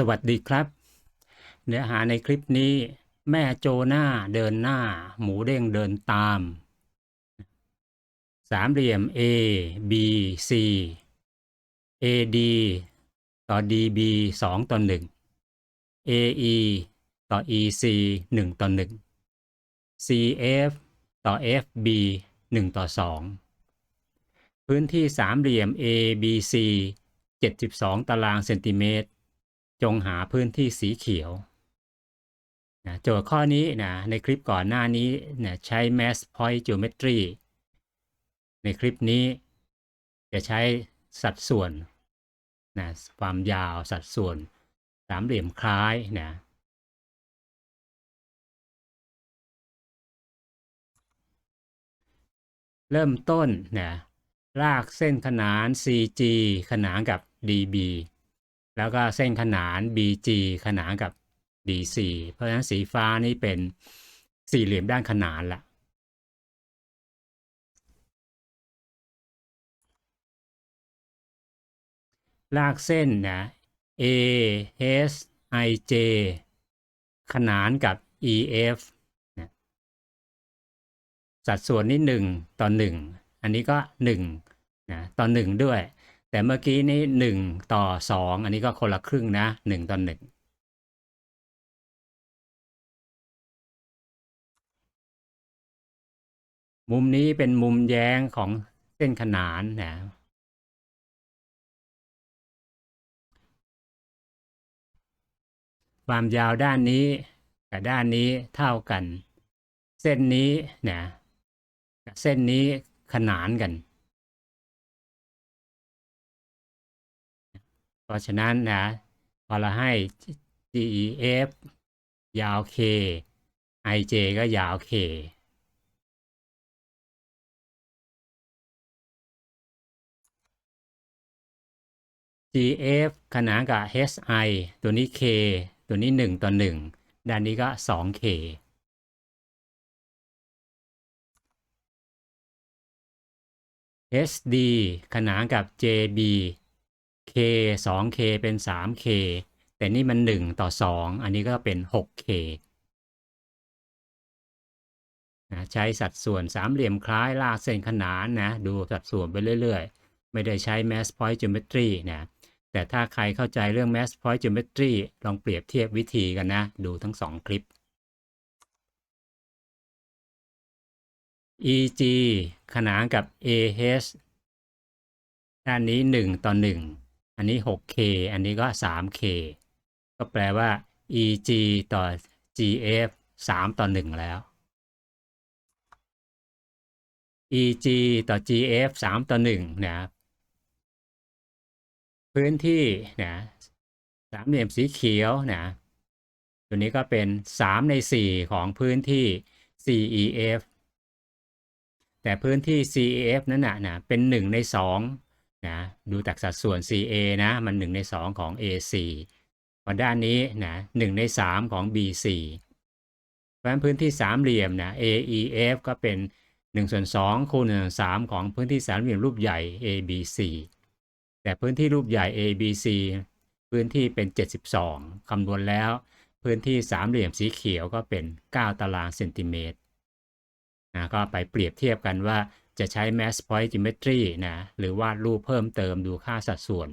สวัสดีครับ เนื้อหาในคลิปนี้ แม่โจหน้าเดินหน้า หมูเด้งเดินตาม สามเหลี่ยม A B C AD ต่อ DB 2ต่อ1 AE ต่อ EC 1ต่อ1 CF ต่อ FB 1ต่อ2พื้นที่สามเหลี่ยม ABC 72 ตารางเซนติเมตร จงหาพื้นที่สีเขียวนะโจทย์ข้อนี้นะในคลิปก่อนหน้านี้นะใช้ mass point geometry ในคลิปนี้จะใช้สัดส่วนนะความยาวสัดส่วนสามเหลี่ยมคล้ายนะเริ่มต้นนะลากเส้นขนาน CG ขนานกับ DB แล้วก็เส้นขนาน BG ขนานกับ DC เพราะฉะนั้นสีฟ้านี่เป็นสี่เหลี่ยมด้านขนานละลากเส้นนะ A H I J ขนานกับ E F นะสัดส่วนนี้1ต่อ1อันนี้ก็1นะต่อ1ด้วย แต่เมื่อกี้นี้1ต่อ2อันนี้ก็คนละครึ่งนะ1ต่อ1มุมนี้เป็นมุมแย้งของเส้นขนานนะความยาวด้านนี้กับด้านนี้เท่ากัน เส้นนี้นะกับเส้นนี้ขนานกัน เพราะฉะนั้นนะพอเราให้ GEF ยาว K IJ ก็ยาว K GF ขนานกับ HI ตัวนี้ K ตัวนี้ 1 ต่อ 1 ด้านนี้ก็ 2K SD ขนานกับ JB K 2K เป็น 3K แต่นี่มัน 1 ต่อ 2 อันนี้ก็เป็น 6K นะใช้สัดส่วนสามเหลี่ยมคล้ายลากเส้นขนานนะ ดูสัดส่วนไปเรื่อยๆ ไม่ได้ใช้ mass point geometry นะแต่ถ้าใครเข้าใจเรื่อง mass point geometry ลองเปรียบเทียบวิธีกันนะ ดูทั้งสองคลิป EG ขนานกับ AH ด้านนี้ 1 ต่อ 1 อันนี้ 6K อันนี้ก็ 3K ก็แปลว่า EG ต่อ GF 3 ต่อ 1 แล้ว EG ต่อ GF 3 ต่อ 1 นะครับ พื้นที่นะสามเหลี่ยมสีเขียวนะตัวนี้ก็เป็น 3 ใน 4 ของพื้นที่ CEF แต่พื้นที่ CEF นั้นนะนะเป็น 1 ใน 2 นะดูจากสัดส่วน CA นะมัน 1 ใน 2 ของ AC พอด้านนี้นะ1ใน 3 ของ BC เพราะฉะนั้นพื้นที่สามเหลี่ยมนะ AEF ก็เป็น1ส่วน2คูณ1ส่วน3ของพื้นที่สามเหลี่ยมรูปใหญ่ ABC แต่พื้นที่รูปใหญ่ ABC พื้นที่เป็น 72 คำนวณแล้ว พื้นที่สามเหลี่ยมสีเขียวก็เป็น 9 ตารางเซนติเมตรนะก็ไปเปรียบเทียบกันว่า จะใช้ mass point geometry นะหรือวาดรูปเพิ่มเติมดูค่าสัดส่วน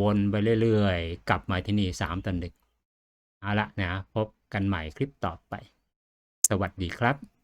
วนไปเรื่อยๆ กลับมาที่นี่3ต่อ1เอาละนะ พบกันใหม่คลิปต่อไป สวัสดีครับ